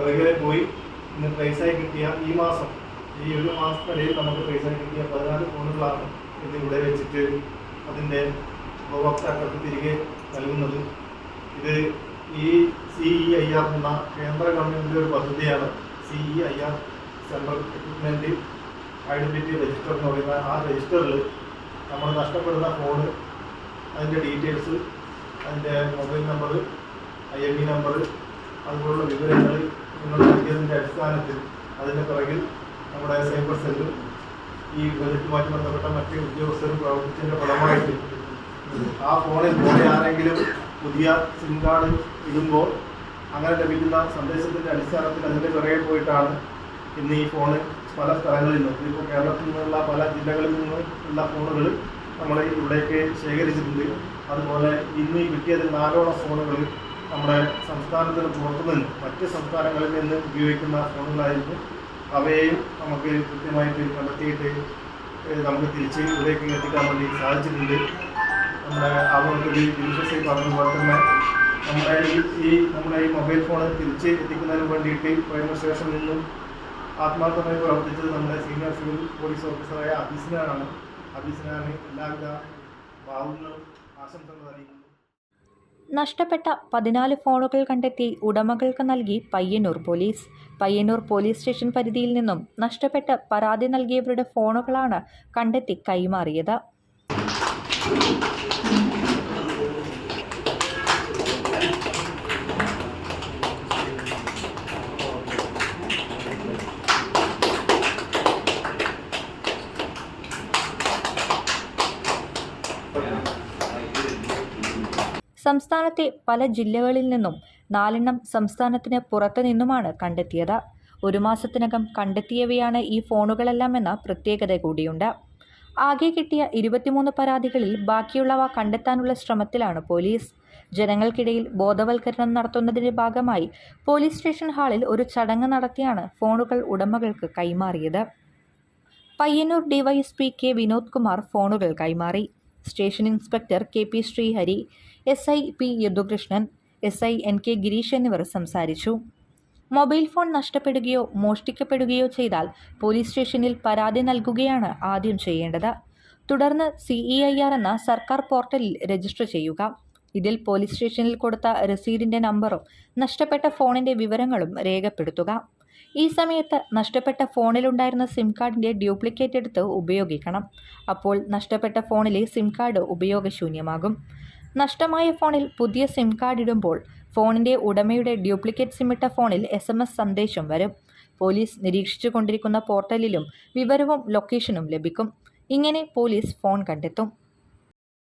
പിറകെ പോയി ഇന്ന് പ്രൈസായി കിട്ടിയ ഈ മാസം ഈ ഒരു മാസത്തിനിടയിൽ നമുക്ക് പ്രൈസായി കിട്ടിയ പതിനാല് ഫോണുകളാണ് ഇന്ന് ഇവിടെ വെച്ചിട്ട് അതിന്റെ ഉപഭോക്താക്കൾക്ക് തിരികെ നൽകുന്നത്. ഇത് ഈ സി ഇ ഐ ആർ എന്ന കേന്ദ്ര ഗവൺമെന്റിന്റെ ഒരു പദ്ധതിയാണ് C E I R central equipment identity register എന്ന് പറയുന്ന ആ രജിസ്റ്ററിൽ നമ്മൾ നഷ്ടപ്പെടുന്ന ഫോണ് അതിന്റെ ഡീറ്റെയിൽസ് അതിന്റെ mobile number I M E number അതുപോലുള്ള വിവരങ്ങൾ നിങ്ങൾ നൽകിയതിന്റെ അടിസ്ഥാനത്തിൽ അതിന്റെ പിറകിൽ നമ്മുടെ സൈബർ സെല്ലും ഈ ബജറ്റുമായി ബന്ധപ്പെട്ട മറ്റ് ഉദ്യോഗസ്ഥരും പ്രവർത്തിച്ചതിന്റെ ഫലമായിട്ട് ആ ഫോണിൽ വേറെ ആരെങ്കിലും പുതിയ സിം കാർഡ് ഇടുമ്പോൾ അങ്ങനെ ലഭിക്കുന്ന സന്ദേശത്തിന്റെ അടിസ്ഥാനത്തിൽ അതിന്റെ പിറകെ പോയിട്ടാണ് ഇന്ന് ഈ ഫോണ് പല സ്ഥലങ്ങളിൽ നിന്നും ഇപ്പോൾ കേരളത്തിൽ നിന്നുള്ള പല ജില്ലകളിൽ നിന്നുള്ള ഫോണുകൾ നമ്മൾ ഇവിടേക്ക് ശേഖരിച്ചിട്ടുണ്ട്. അതുപോലെ ഇന്ന് ഈ കിട്ടിയതിൽ നാലോളം ഫോണുകൾ നമ്മുടെ സംസ്ഥാനത്തിന് പുറത്തു നിന്ന് മറ്റ് സംസ്ഥാനങ്ങളിൽ നിന്ന് ഉപയോഗിക്കുന്ന ഫോണുകളായിരുന്നു അവയെയും നമുക്ക് കൃത്യമായിട്ട് കണ്ടെത്തിയിട്ട് നമുക്ക് തിരിച്ച് ഇവിടേക്ക് എത്തിക്കാൻ വേണ്ടി സാധിച്ചിട്ടുണ്ട്. നമ്മുടെ ആളുകൾക്ക് പറഞ്ഞ പറഞ്ഞതുപോലെ തന്നെ നമ്മുടെ ഈ നമ്മുടെ ഈ മൊബൈൽ ഫോൺ തിരിച്ച് എത്തിക്കുന്നതിന് വേണ്ടിയിട്ട് ഫയർ സ്റ്റേഷനിൽ നിന്നും ആത്മാർത്ഥമായി പ്രവർത്തിച്ചത് നമ്മുടെ സീനിയർ സിവിൽ പോലീസ് ഓഫീസറായ അബീസിനാണ് അബീസിനാണ് എല്ലാവിധ ഭാവങ്ങളും ആശംസകളും അറിയിക്കുന്നു നഷ്ടപ്പെട്ട പതിനാല് ഫോണുകൾ കണ്ടെത്തി ഉടമകൾക്ക് നൽകി Payyanur police. Payyanur police station പരിധിയിൽ നിന്നും നഷ്ടപ്പെട്ട പരാതി നൽകിയവരുടെ ഫോണുകളാണ് കണ്ടെത്തി കൈമാറിയത്. സംസ്ഥാനത്തെ പല ജില്ലകളിൽ നിന്നും നാലെണ്ണം സംസ്ഥാനത്തിന് പുറത്തു നിന്നുമാണ് കണ്ടെത്തിയത്. ഒരു മാസത്തിനകം കണ്ടെത്തിയവയാണ് ഈ ഫോണുകളെല്ലാം എന്ന പ്രത്യേകത കൂടിയുണ്ട്. ആകെ കിട്ടിയ ഇരുപത്തിമൂന്ന് പരാതികളിൽ ബാക്കിയുള്ളവ കണ്ടെത്താനുള്ള ശ്രമത്തിലാണ് പോലീസ്. ജനങ്ങൾക്കിടയിൽ ബോധവൽക്കരണം നടത്തുന്നതിന്റെ ഭാഗമായി പോലീസ് സ്റ്റേഷൻ ഹാളിൽ ഒരു ചടങ്ങ് നടത്തിയാണ് ഫോണുകൾ ഉടമകൾക്ക് കൈമാറിയത്. പയ്യന്നൂർ ഡിവൈഎസ്പി കെ വിനോദ് കുമാർ ഫോണുകൾ കൈമാറി. Station inspector K P Sreehari S I P Yadukrishnan S I N K Girish എന്നിവർ സംസാരിച്ചു. മൊബൈൽ ഫോൺ നഷ്ടപ്പെടുകയോ മോഷ്ടിക്കപ്പെടുകയോ ചെയ്താൽ പോലീസ് സ്റ്റേഷനിൽ പരാതി നൽകുകയാണ് ആദ്യം ചെയ്യേണ്ടത്. തുടർന്ന് സി ഇ ഐ ആർ എന്ന സർക്കാർ പോർട്ടലിൽ രജിസ്റ്റർ ചെയ്യുക. ഇതിൽ പോലീസ് സ്റ്റേഷനിൽ കൊടുത്ത രസീതിന്റെ നമ്പറും നഷ്ടപ്പെട്ട ഫോണിന്റെ വിവരങ്ങളും രേഖപ്പെടുത്തുക. ഈ സമയത്ത് നഷ്ടപ്പെട്ട ഫോണിലുണ്ടായിരുന്ന സിം കാർഡിന്റെ ഡ്യൂപ്ലിക്കേറ്റ് എടുത്ത് ഉപയോഗിക്കണം. അപ്പോൾ നഷ്ടപ്പെട്ട ഫോണിലെ സിം കാർഡ് ഉപയോഗശൂന്യമാകും. നഷ്ടമായ ഫോണിൽ പുതിയ സിം കാർഡ് ഇടുമ്പോൾ ഫോണിന്റെ ഉടമയുടെ ഡ്യൂപ്ലിക്കേറ്റ് സിം ഇട്ട ഫോണിൽ എസ് എം എസ് സന്ദേശം വരും. പോലീസ് നിരീക്ഷിച്ചു കൊണ്ടിരിക്കുന്ന പോർട്ടലിലും വിവരവും ലൊക്കേഷനും ലഭിക്കും. ഇങ്ങനെ പോലീസ് ഫോൺ കണ്ടെത്തും.